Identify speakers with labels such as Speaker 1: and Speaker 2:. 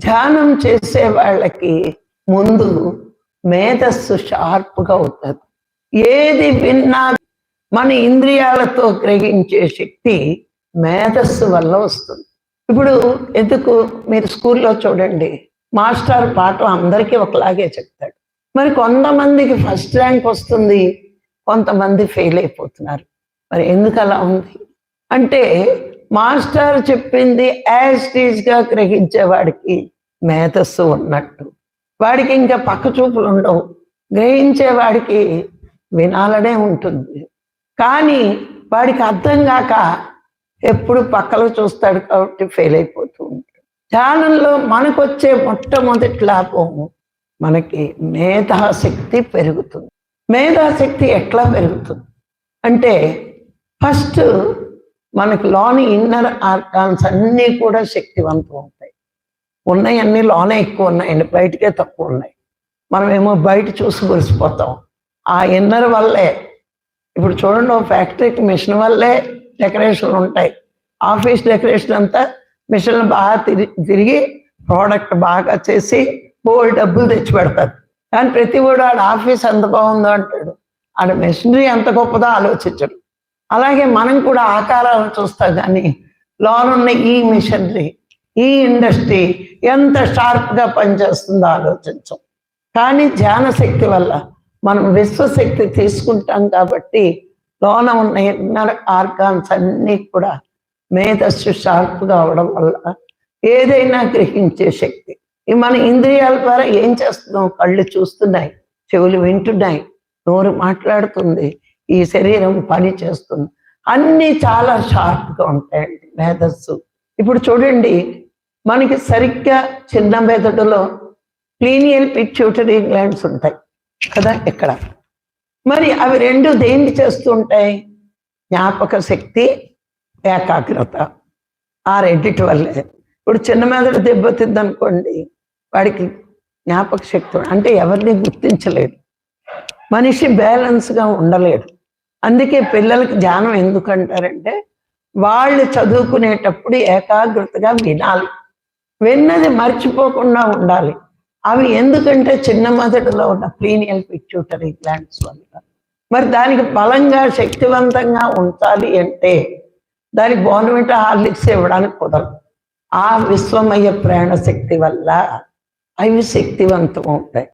Speaker 1: ధ్యానం చేసే వాళ్ళకి ముందు మేధస్సు షార్ప్గా ఉంటుంది. ఏది విన్నా మన ఇంద్రియాలతో గ్రహించే శక్తి మేధస్సు వల్ల వస్తుంది. ఇప్పుడు ఎందుకు మీరు స్కూల్లో చూడండి మాస్టర్ పాఠం అందరికీ ఒకలాగే చెప్తాడు. మరి కొంతమందికి ఫస్ట్ ర్యాంక్ వస్తుంది కొంతమంది ఫెయిల్ అయిపోతున్నారు. మరి ఎందుకు అలా ఉంది? అంటే మాస్టర్ చెప్పింది యాజ్గా గ్రహించే వాడికి మేధస్సు ఉన్నట్టు. వాడికి ఇంకా పక్క చూపులు ఉండవు. గ్రహించే వాడికి వినాలనే ఉంటుంది. కానీ వాడికి అర్థం కాక ఎప్పుడు పక్కలో చూస్తాడు కాబట్టి ఫెయిల్ అయిపోతూ ఉంటాడు. ధ్యానంలో మనకు వచ్చే మొట్టమొదటి లాభం మనకి మేధాశక్తి పెరుగుతుంది. మేధాశక్తి ఎట్లా పెరుగుతుంది? అంటే ఫస్ట్ మనకు లోని ఇన్నర్ ఆర్గాన్స్ అన్నీ కూడా శక్తివంతం ఉంటాయి ఉన్నాయన్నీ లోనే ఎక్కువ ఉన్నాయండి బయటకే తక్కువ ఉన్నాయి మనమేమో బయట చూసి మురిసిపోతాం. ఆ ఇన్నర్ వల్లే ఇప్పుడు చూడండి ఓ ఫ్యాక్టరీకి మిషన్ వల్లే డెకరేషన్లు ఉంటాయి. ఆఫీస్ డెకరేషన్ అంతా మిషన్లు బాగా తిరిగి తిరిగి ప్రోడక్ట్ బాగా చేసి బోల్ డబ్బులు తెచ్చి పెడతారు. కానీ ప్రతి కూడా ఆడ ఆఫీస్ ఎంత బాగుందో అంటాడు. ఆడ మెషినరీ ఎంత గొప్పదో ఆలోచించడు. అలాగే మనం కూడా ఆకారాలను చూస్తాం కానీ లోనున్న ఈ మిషనరీ ఈ ఇండస్ట్రీ ఎంత షార్ప్గా పనిచేస్తుందో ఆలోచించం. కానీ ధ్యాన శక్తి వల్ల మనం విశ్వశక్తి తీసుకుంటాం కాబట్టి లోన ఉన్న ఇన్నర్ ఆర్గాన్స్ అన్నీ కూడా మేధస్సు షార్ప్గా అవడం వల్ల ఏదైనా గ్రహించే శక్తి. మన ఇంద్రియాల ద్వారా ఏం చేస్తున్నాం? కళ్ళు చూస్తున్నాయి చెవులు వింటున్నాయి నోరు మాట్లాడుతుంది ఈ శరీరం పని చేస్తుంది. అన్నీ చాలా షార్ప్గా ఉంటాయండి మేధస్సు. ఇప్పుడు చూడండి మనకి సరిగ్గా చిన్న మెదడులో క్లీనియల్ పిట్యూటరీ గ్లాండ్స్ ఉంటాయి కదా ఇక్కడ. మరి అవి రెండు దేన్ని చేస్తుంటాయి జ్ఞాపక శక్తి ఏకాగ్రత. ఆ రెండిటి వల్లే. ఇప్పుడు చిన్న మెదడు దెబ్బతింది అనుకోండి వాడికి జ్ఞాపక శక్తి అంటే ఎవరిని గుర్తించలేడు. మనిషి బ్యాలెన్స్గా ఉండలేడు. అందుకే పిల్లలకి ధ్యానం ఎందుకంటారంటే వాళ్ళు చదువుకునేటప్పుడు ఏకాగ్రతగా వినాలి. విన్నది మర్చిపోకుండా ఉండాలి. అవి ఎందుకంటే చిన్న మొదటిలో ఉన్న ప్రీనియల్ పిట్యూటరీ గ్లాండ్స్ వల్ల మరి దానికి బలంగా శక్తివంతంగా ఉంచాలి అంటే దానికి బోర్నమెంట్ హార్లిక్స్ ఇవ్వడానికి కుదరదు. ఆ విశ్వమయ ప్రాణ శక్తి వల్ల అవి శక్తివంతం అవుతాయి.